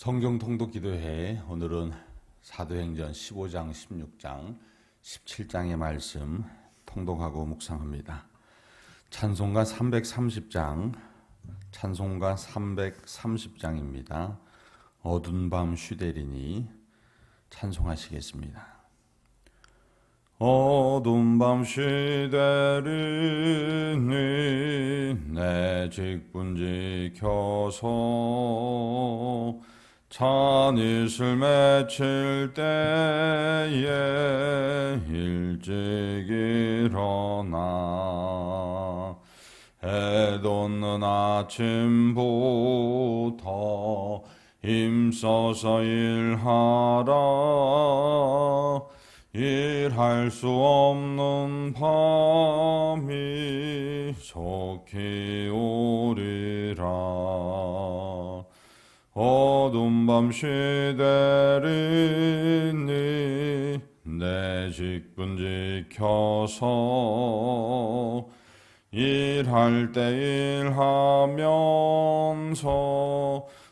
성경 통독 기도회 오늘은 사도행전 15장, 16장, 17장의 말씀 통독하고 묵상합니다. 찬송가 330장, 찬송가 330장입니다. 어두운 밤 쉬되리니 찬송하시겠습니다. 어두운 밤 쉬되리니 내 직분 지켜서 찬이슬 맺힐 때에 일찍 일어나. 해 돋는 아침부터 힘써서 일하라. 일할 수 없는 밤이 속히 오리라 어둠 밤 시대리니 내 직분 지켜서 일할 때 일하면서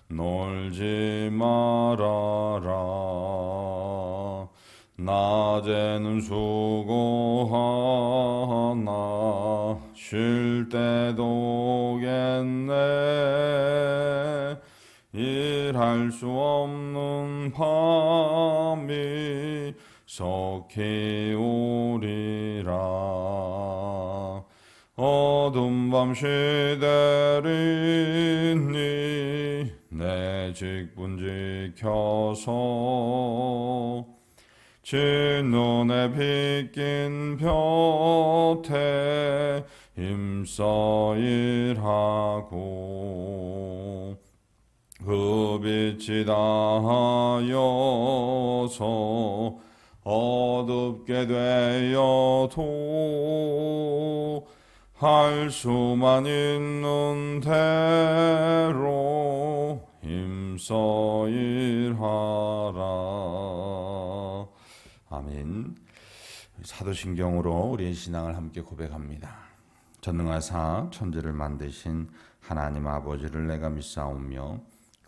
놀지 말아라. 낮에는 수고하나 쉴 때도 오겠네 일할 수 없는 밤이 속히 오리라. 어둠 밤 시대리니 내 직분 지켜서 진눈에 빗긴 볕에 힘써 일하고 그 빛이 닿아여서 어둡게 되어도 할 수만 있는 대로 힘써 일하라. 아멘. 사도신경으로 우리의 신앙을 함께 고백합니다. 전능하사 천지를 만드신 하나님 아버지를 내가 믿사오며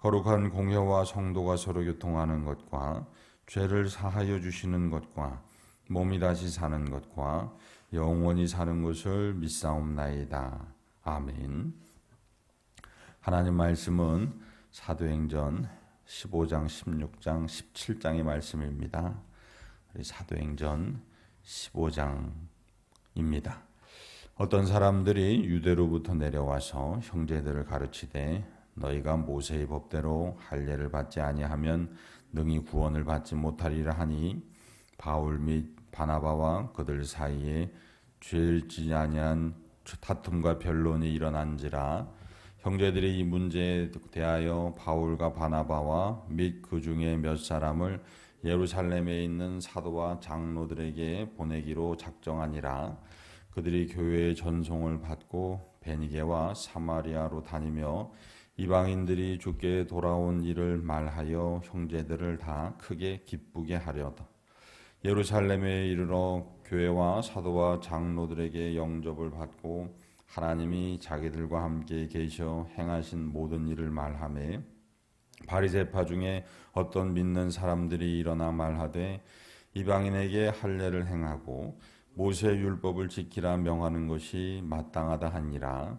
거룩한 공회와 성도가 서로 교통하는 것과 죄를 사하여 주시는 것과 몸이 다시 사는 것과 영원히 사는 것을 믿사옵나이다. 아멘. 하나님 말씀은 사도행전 15장, 16장, 17장의 말씀입니다. 사도행전 15장입니다. 어떤 사람들이 유대로부터 내려와서 형제들을 가르치되 너희가 모세의 법대로 할례를 받지 아니하면 능히 구원을 받지 못하리라 하니 바울 및 바나바와 그들 사이에 죄를 지지 아니한 다툼과 변론이 일어난지라 형제들이 이 문제에 대하여 바울과 바나바와 및 그 중에 몇 사람을 예루살렘에 있는 사도와 장로들에게 보내기로 작정하니라. 그들이 교회의 전송을 받고 베니게와 사마리아로 다니며 이방인들이 주께 돌아온 일을 말하여 형제들을 다 크게 기쁘게 하려다. 예루살렘에 이르러 교회와 사도와 장로들에게 영접을 받고 하나님이 자기들과 함께 계셔 행하신 모든 일을 말하매 바리새파 중에 어떤 믿는 사람들이 일어나 말하되 이방인에게 할례를 행하고 모세 율법을 지키라 명하는 것이 마땅하다 하니라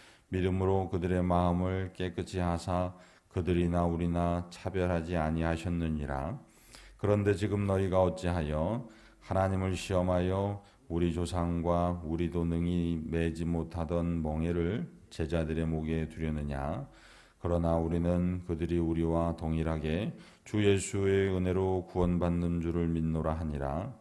믿음으로 그들의 마음을 깨끗이 하사 그들이나 우리나 차별하지 아니하셨느니라. 그런데 지금 너희가 어찌하여 하나님을 시험하여 우리 조상과 우리도 능히 매지 못하던 멍에를 제자들의 목에 두려느냐? 그러나 우리는 그들이 우리와 동일하게 주 예수의 은혜로 구원받는 줄을 믿노라 하니라.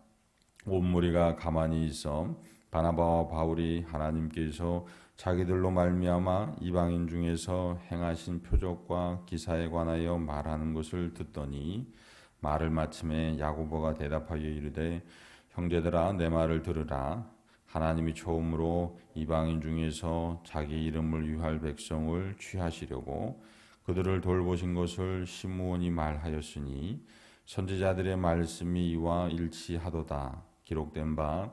온 무리가 가만히 있어 바나바와 바울이 하나님께서 자기들로 말미암아 이방인 중에서 행하신 표적과 기사에 관하여 말하는 것을 듣더니 말을 마침에 야고보가 대답하여 이르되 형제들아 내 말을 들으라. 하나님이 처음으로 이방인 중에서 자기 이름을 위할 백성을 취하시려고 그들을 돌보신 것을 시므온이 말하였으니 선지자들의 말씀이 이와 일치하도다. 기록된 바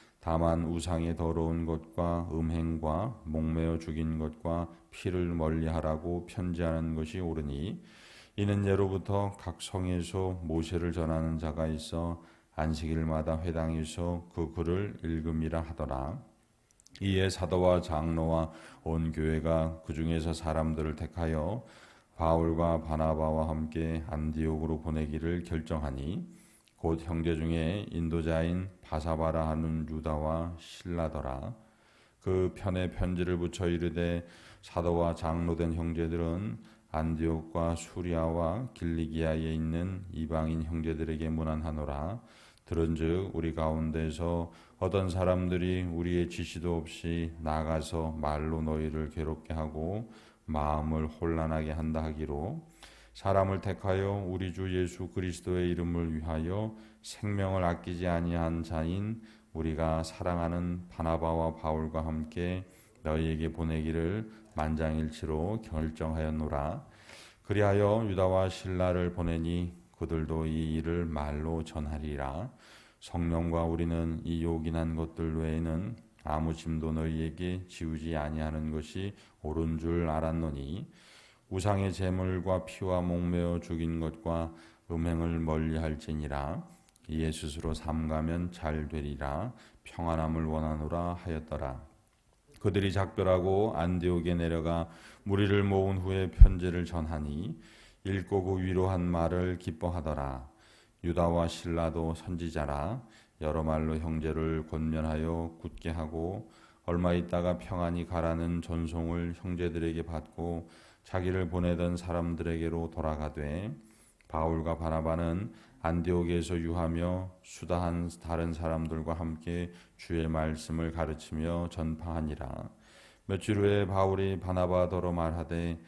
다만 우상의 더러운 것과 음행과 목매어 죽인 것과 피를 멀리하라고 편지하는 것이 옳으니 이는 예로부터 각 성에서 모세를 전하는 자가 있어 안식일마다 회당에서 그 글을 읽음이라 하더라. 이에 사도와 장로와 온 교회가 그 중에서 사람들을 택하여 바울과 바나바와 함께 안디옥으로 보내기를 결정하니 곧 형제 중에 인도자인 바사바라 하는 유다와 신라더라. 그 편에 편지를 붙여 이르되 사도와 장로된 형제들은 안디옥과 수리아와 길리기아에 있는 이방인 형제들에게 문안하노라. 들은즉 우리 가운데서 어떤 사람들이 우리의 지시도 없이 나가서 말로 너희를 괴롭게 하고 마음을 혼란하게 한다 하기로 사람을 택하여 우리 주 예수 그리스도의 이름을 위하여 생명을 아끼지 아니한 자인 우리가 사랑하는 바나바와 바울과 함께 너희에게 보내기를 만장일치로 결정하였노라. 그리하여 유다와 신라를 보내니 그들도 이 일을 말로 전하리라. 성령과 우리는 이 요긴한 것들 외에는 아무 짐도 너희에게 지우지 아니하는 것이 옳은 줄 알았노니 우상의 제물과 피와 목매어 죽인 것과 음행을 멀리할지니라 이에 스스로 삼가면 잘 되리라. 평안함을 원하노라 하였더라. 그들이 작별하고 안디옥에 내려가 무리를 모은 후에 편지를 전하니 읽고 그 위로한 말을 기뻐하더라. 유다와 신라도 선지자라. 여러 말로 형제를 권면하여 굳게 하고 얼마 있다가 평안히 가라는 전송을 형제들에게 받고 자기를 보내던 사람들에게로 돌아가되 바울과 바나바는 안디옥에서 유하며 수다한 다른 사람들과 함께 주의 말씀을 가르치며 전파하니라. 며칠 후에 바울이 바나바더러 말하되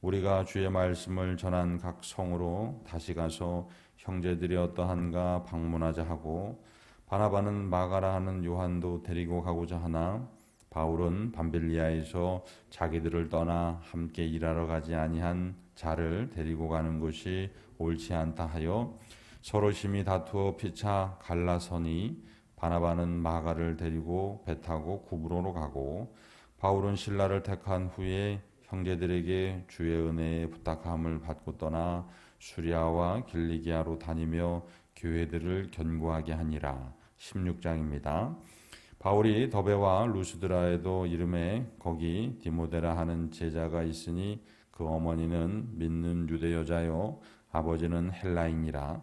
우리가 주의 말씀을 전한 각 성으로 다시 가서 형제들이 어떠한가 방문하자 하고 바나바는 마가라 하는 요한도 데리고 가고자 하나 바울은 밤빌리아에서 자기들을 떠나 함께 일하러 가지 아니한 자를 데리고 가는 것이 옳지 않다 하여 서로 심히 다투어 피차 갈라서니 바나바는 마가를 데리고 배 타고 구브로로 가고 바울은 신라를 택한 후에 형제들에게 주의 은혜에 부탁함을 받고 떠나 수리아와 길리기아로 다니며 교회들을 견고하게 하니라. 16장입니다. 바울이 더베와 루스드라에도 이름에 거기 디모데라 하는 제자가 있으니 그 어머니는 믿는 유대 여자요 아버지는 헬라인이라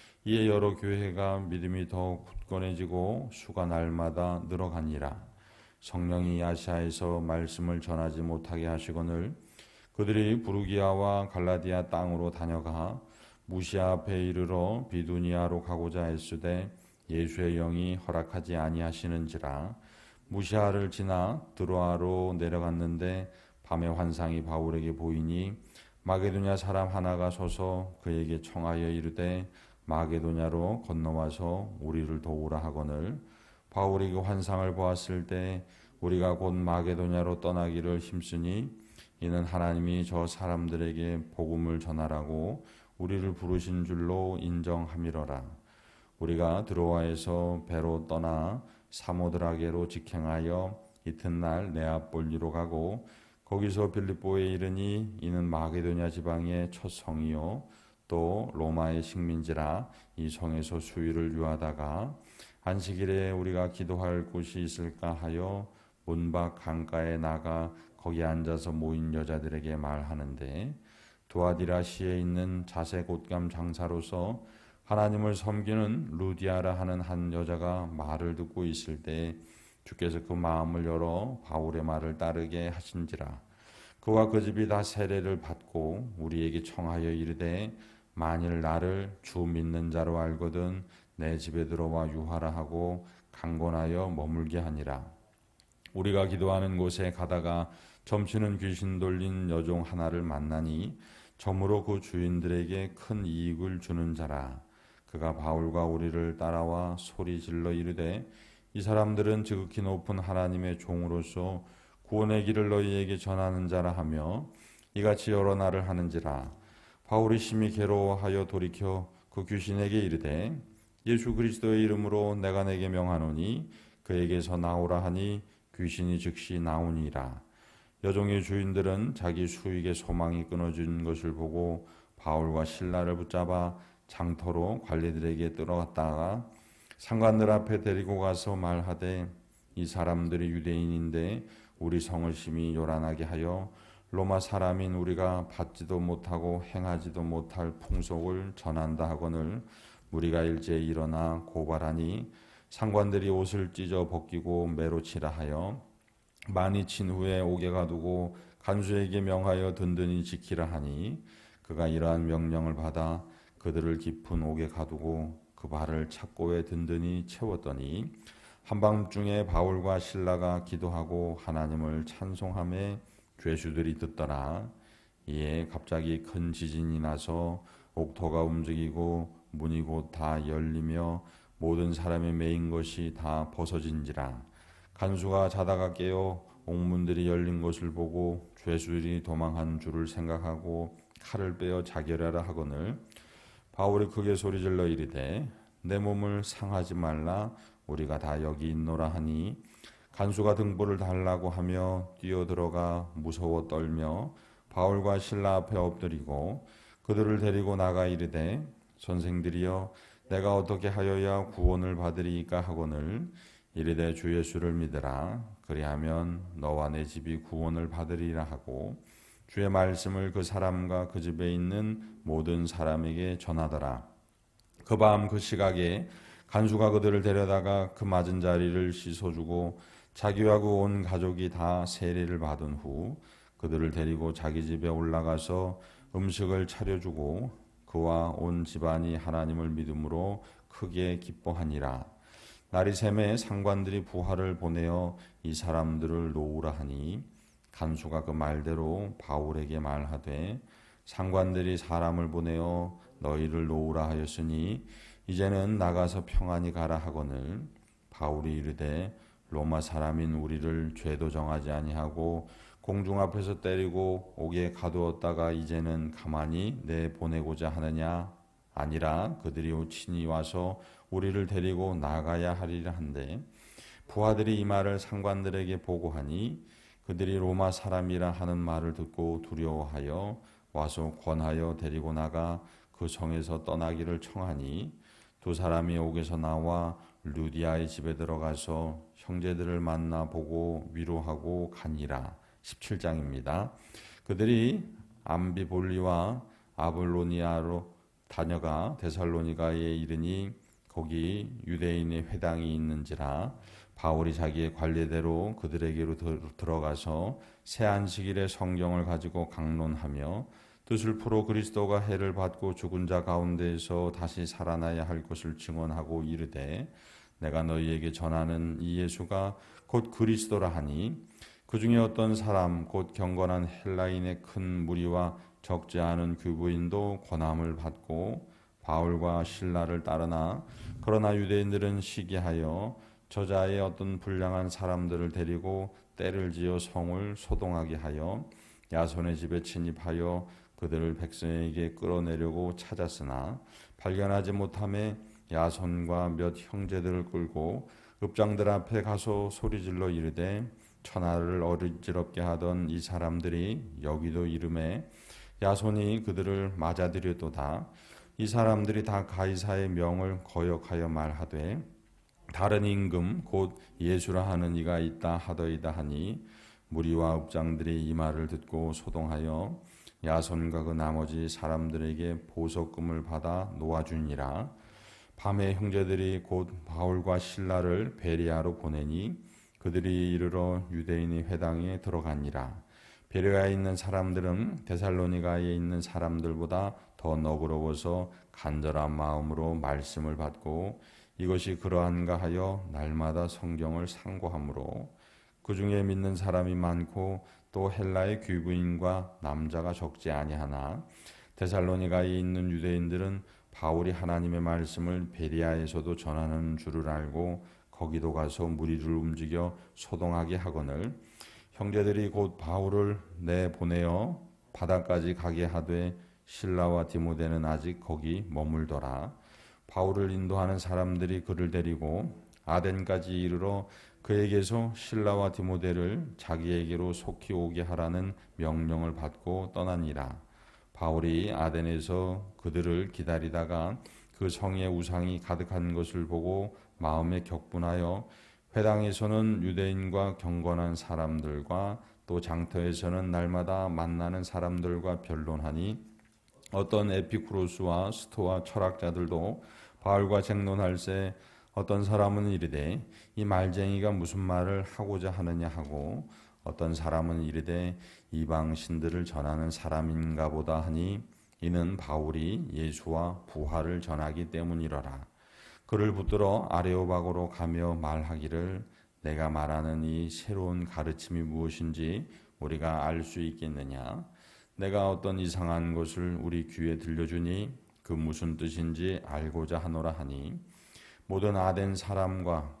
이에 여러 교회가 믿음이 더 굳건해지고 수가 날마다 늘어가니라. 성령이 아시아에서 말씀을 전하지 못하게 하시거늘 그들이 부르기아와 갈라디아 땅으로 다녀가 무시아 앞에 이르러 비두니아로 가고자 했으되 예수의 영이 허락하지 아니하시는지라 무시아를 지나 드로아로 내려갔는데 밤에 환상이 바울에게 보이니 마게도냐 사람 하나가 서서 그에게 청하여 이르되 마게도냐로 건너와서 우리를 도우라 하거늘 바울이 그 환상을 보았을 때 우리가 곧 마게도냐로 떠나기를 힘쓰니 이는 하나님이 저 사람들에게 복음을 전하라고 우리를 부르신 줄로 인정함이러라. 우리가 드로아에서 배로 떠나 사모드라게로 직행하여 이튿날 네아폴리로 가고 거기서 빌립보에 이르니 이는 마게도냐 지방의 첫 성이요 또 로마의 식민지라 이 성에서 수위를 유하다가 안식일에 우리가 기도할 곳이 있을까 하여 문밖 강가에 나가 거기 앉아서 모인 여자들에게 말하는데 두아디라시에 있는 자색 옷감 장사로서 하나님을 섬기는 루디아라 하는 한 여자가 말을 듣고 있을 때 주께서 그 마음을 열어 바울의 말을 따르게 하신지라. 그와 그 집이 다 세례를 받고 우리에게 청하여 이르되 만일 나를 주 믿는 자로 알거든 내 집에 들어와 유하라 하고 강권하여 머물게 하니라. 우리가 기도하는 곳에 가다가 점치는 귀신 돌린 여종 하나를 만나니 점으로 그 주인들에게 큰 이익을 주는 자라. 그가 바울과 우리를 따라와 소리 질러 이르되 이 사람들은 지극히 높은 하나님의 종으로서 구원의 길을 너희에게 전하는 자라 하며 이같이 여러 날을 하는지라 바울이 심히 괴로워하여 돌이켜 그 귀신에게 이르되 예수 그리스도의 이름으로 내가 내게 명하노니 그에게서 나오라 하니 귀신이 즉시 나오니라. 여종의 주인들은 자기 수익의 소망이 끊어진 것을 보고 바울과 신라를 붙잡아 장터로 관리들에게 들어갔다가 상관들 앞에 데리고 가서 말하되 이 사람들이 유대인인데 우리 성을 심히 요란하게 하여 로마 사람인 우리가 받지도 못하고 행하지도 못할 풍속을 전한다 하거늘 우리가 일제 일어나 고발하니 상관들이 옷을 찢어 벗기고 매로 치라 하여 많이 친 후에 옥에 가두고 간수에게 명하여 든든히 지키라 하니 그가 이러한 명령을 받아 그들을 깊은 옥에 가두고 그 발을 착고에 든든히 채웠더니 한밤중에 바울과 신라가 기도하고 하나님을 찬송함에 죄수들이 듣더라. 이에 갑자기 큰 지진이 나서 옥토가 움직이고 문이 곧 다 열리며 모든 사람의 메인 것이 다 벗어진지라. 간수가 자다가 깨어 옥문들이 열린 것을 보고 죄수들이 도망한 줄을 생각하고 칼을 빼어 자결하라 하거늘 바울이 크게 소리질러 이르되 내 몸을 상하지 말라 우리가 다 여기 있노라 하니 간수가 등불을 달라고 하며 뛰어들어가 무서워 떨며 바울과 신라 앞에 엎드리고 그들을 데리고 나가 이르되 선생들이여 내가 어떻게 하여야 구원을 받으리까 하거늘? 이르되 주 예수를 믿으라. 그리하면 너와 내 집이 구원을 받으리라 하고 주의 말씀을 그 사람과 그 집에 있는 모든 사람에게 전하더라. 그 밤 그 시각에 간수가 그들을 데려다가 그 맞은 자리를 씻어주고 자기와 그온 가족이 다 세례를 받은 후 그들을 데리고 자기 집에 올라가서 음식을 차려주고 그와 온 집안이 하나님을 믿음으로 크게 기뻐하니라. 날이 샘에 상관들이 부하를 보내어 이 사람들을 놓으라 하니 간수가 그 말대로 바울에게 말하되 상관들이 사람을 보내어 너희를 놓으라 하였으니 이제는 나가서 평안히 가라 하거늘 바울이 이르되 로마 사람인 우리를 죄도 정하지 아니하고 공중 앞에서 때리고 옥에 가두었다가 이제는 가만히 내 보내고자 하느냐? 아니라 그들이 친히 와서 우리를 데리고 나가야 하리라 한데 부하들이 이 말을 상관들에게 보고하니 그들이 로마 사람이라 하는 말을 듣고 두려워하여 와서 권하여 데리고 나가 그 성에서 떠나기를 청하니 두 사람이 옥에서 나와 루디아의 집에 들어가서 형제들을 만나 보고 위로하고 가니라. 17장입니다. 그들이 암비볼리와 아블로니아로 다녀가 데살로니가에 이르니 거기 유대인의 회당이 있는지라 바울이 자기의 관례대로 그들에게로 들어가서 새 안식일에 성경을 가지고 강론하며 뜻을 풀어 그리스도가 해를 받고 죽은 자 가운데에서 다시 살아나야 할 것을 증언하고 이르되 내가 너희에게 전하는 이 예수가 곧 그리스도라 하니 그 중에 어떤 사람 곧 경건한 헬라인의 큰 무리와 적지 않은 교부인도 권함을 받고 바울과 신라를 따르나 그러나 유대인들은 시기하여 저자의 어떤 불량한 사람들을 데리고 때를 지어 성을 소동하게 하여 야손의 집에 침입하여 그들을 백성에게 끌어내려고 찾았으나 발견하지 못함에 야손과 몇 형제들을 끌고 읍장들 앞에 가서 소리질러 이르되 천하를 어리지럽게 하던 이 사람들이 여기도 이름에 야손이 그들을 맞아들였도다. 이 사람들이 다 가이사의 명을 거역하여 말하되 다른 임금 곧 예수라 하는 이가 있다 하더이다 하니 무리와 읍장들이 이 말을 듣고 소동하여 야손과 그 나머지 사람들에게 보석금을 받아 놓아주니라 밤에 형제들이 곧 바울과 신라를 베리아로 보내니 그들이 이르러 유대인의 회당에 들어가니라. 베레아에 있는 사람들은 데살로니가에 있는 사람들보다 더 너그러워서 간절한 마음으로 말씀을 받고 이것이 그러한가 하여 날마다 성경을 상고하므로 그 중에 믿는 사람이 많고 또 헬라의 귀부인과 남자가 적지 아니하나 데살로니가에 있는 유대인들은 바울이 하나님의 말씀을 베리아에서도 전하는 줄을 알고 거기도 가서 무리를 움직여 소동하게 하거늘 형제들이 곧 바울을 내 보내어 바다까지 가게 하되 신라와 디모데는 아직 거기 머물더라. 바울을 인도하는 사람들이 그를 데리고 아덴까지 이르러 그에게서 신라와 디모데를 자기에게로 속히 오게 하라는 명령을 받고 떠나니라. 바울이 아덴에서 그들을 기다리다가 그 성에 우상이 가득한 것을 보고 마음에 격분하여 회당에서는 유대인과 경건한 사람들과 또 장터에서는 날마다 만나는 사람들과 변론하니 어떤 에피쿠로스와 스토와 철학자들도 바울과 쟁론할새 어떤 사람은 이르되 이 말쟁이가 무슨 말을 하고자 하느냐 하고 어떤 사람은 이르되 이방 신들을 전하는 사람인가 보다 하니 이는 바울이 예수와 부활을 전하기 때문이러라. 그를 붙들어 아레오박으로 가며 말하기를 내가 말하는 이 새로운 가르침이 무엇인지 우리가 알 수 있겠느냐? 내가 어떤 이상한 것을 우리 귀에 들려주니 그 무슨 뜻인지 알고자 하노라 하니 모든 아덴 사람과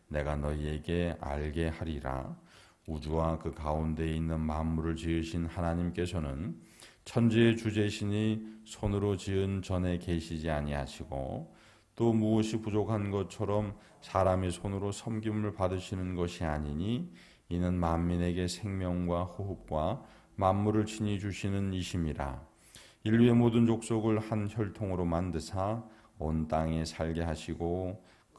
내가 너희에게 알게 하리라. 우주와 그 가운데에 있는 만물을 지으신 하나님께서는 천지의 주제신이 손으로 지은 전에 계시지 아니하시고 또 무엇이 부족한 것처럼 사람의 손으로 섬김을 받으시는 것이 아니니 이는 만민에게 생명과 호흡과 만물을 친히 주시는 이심이라. 인류의 모든 족속을 한 혈통으로 만드사 온 땅에 살게 하시고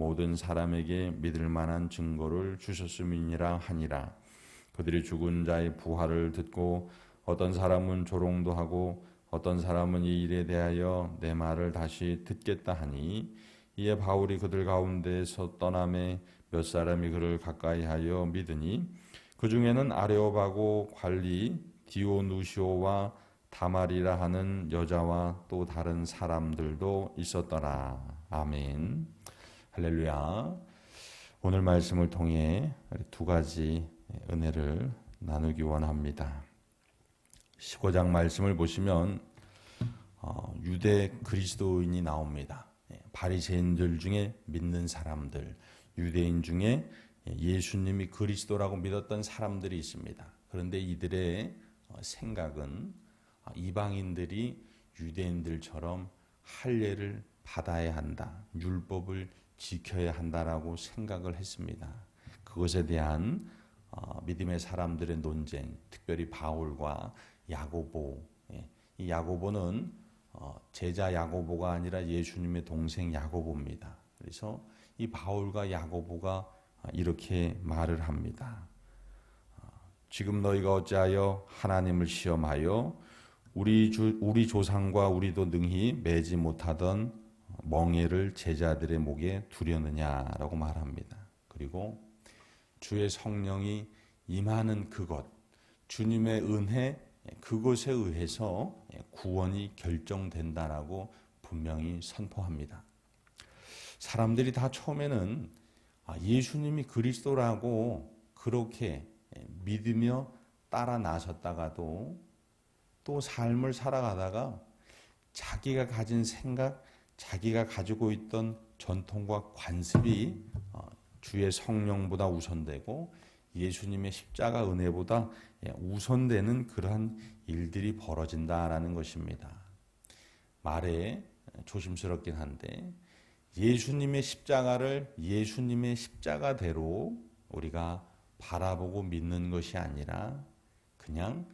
모든 사람에게 믿을 만한 증거를 주셨음이니라 하니라 그들이 죽은 자의 부활을 듣고 어떤 사람은 조롱도 하고 어떤 사람은 이 일에 대하여 내 말을 다시 듣겠다 하니 이에 바울이 그들 가운데에서 떠남에 몇 사람이 그를 가까이하여 믿으니 그 중에는 아레오바고 관리 디오누시오와 다말이라 하는 여자와 또 다른 사람들도 있었더라. 아멘. 할렐루야. 오늘 말씀을 통해 두 가지 은혜를 나누기 원합니다. 15장 말씀을 보시면 어, 유대 그리스도인이 나옵니다. 예, 바리새인들 중에 믿는 사람들, 유대인 중에 예수님이 그리스도라고 믿었던 사람들이 있습니다. 그런데 이들의 어, 생각은 어, 이방인들이 유대인들처럼 할례를 받아야 한다, 율법을 지켜야 한다라고 생각을 했습니다. 그것에 대한 믿음의 사람들의 논쟁, 특별히 바울과 야고보, 예, 이 야고보는 제자 야고보가 아니라 예수님의 동생 야고보입니다. 그래서 이 바울과 야고보가 이렇게 말을 합니다. 지금 너희가 어찌하여 하나님을 시험하여 우리 주, 우리 조상과 우리도 능히 매지 못하던 멍에를 제자들의 목에 두려느냐라고 말합니다. 그리고 주의 성령이 임하는 그것, 주님의 은혜 그것에 의해서 구원이 결정된다라고 분명히 선포합니다. 사람들이 다 처음에는 아, 예수님이 그리스도라고 그렇게 믿으며 따라 나섰다가도 또 삶을 살아가다가 자기가 가진 생각, 자기가 가지고 있던 전통과 관습이 어, 주의 성령보다 우선되고 예수님의 십자가 은혜보다 우선되는 그러한 일들이 벌어진다라는 것입니다. 말에 조심스럽긴 한데 예수님의 십자가를 예수님의 십자가대로 우리가 바라보고 믿는 것이 아니라 그냥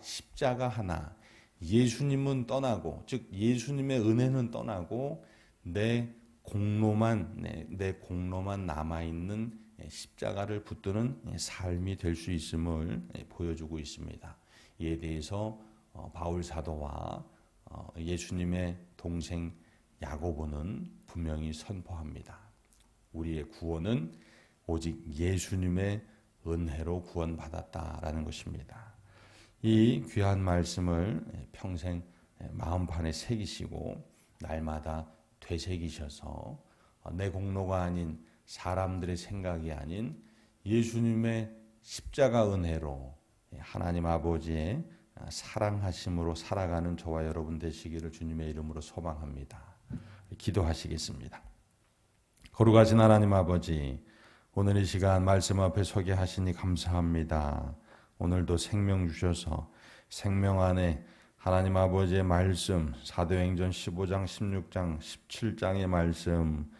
십자가 하나 예수님은 떠나고 즉 예수님의 은혜는 떠나고 내 공로만 내, 내 공로만 남아 있는 십자가를 붙드는 삶이 될 수 있음을 보여주고 있습니다. 이에 대해서 어, 바울 사도와 어, 예수님의 동생 야고보는 분명히 선포합니다. 우리의 구원은 오직 예수님의 은혜로 구원받았다라는 것입니다. 이 귀한 말씀을 평생 마음판에 새기시고 날마다 되새기셔서 내 공로가 아닌 사람들의 생각이 아닌 예수님의 십자가 은혜로 하나님 아버지의 사랑하심으로 살아가는 저와 여러분 되시기를 주님의 이름으로 소망합니다. 기도하시겠습니다. 거룩하신 하나님 아버지, 오늘 이 시간 말씀 앞에 서게 하시니 감사합니다. 오늘도 생명 주셔서 생명 안에 하나님 아버지의 말씀, 사도행전 15장, 16장, 17장의 말씀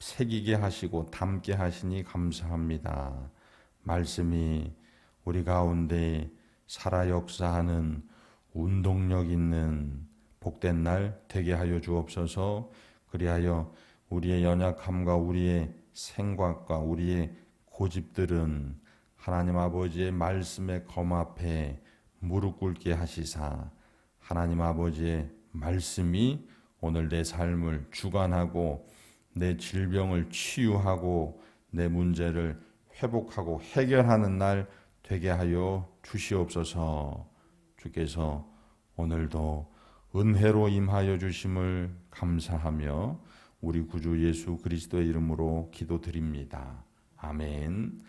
새기게 하시고 담게 하시니 감사합니다. 말씀이 우리 가운데 살아 역사하는 운동력 있는 복된 날 되게 하여 주옵소서. 그리하여 우리의 연약함과 우리의 생각과 우리의 고집들은 하나님 아버지의 말씀의 검 앞에 무릎 꿇게 하시사 하나님 아버지의 말씀이 오늘 내 삶을 주관하고 내 질병을 치유하고 내 문제를 회복하고 해결하는 날 되게 하여 주시옵소서. 주께서 오늘도 은혜로 임하여 주심을 감사하며 우리 구주 예수 그리스도의 이름으로 기도드립니다. 아멘.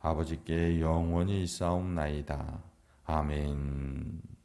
아버지께 영원히 있사옵나이다. 아멘.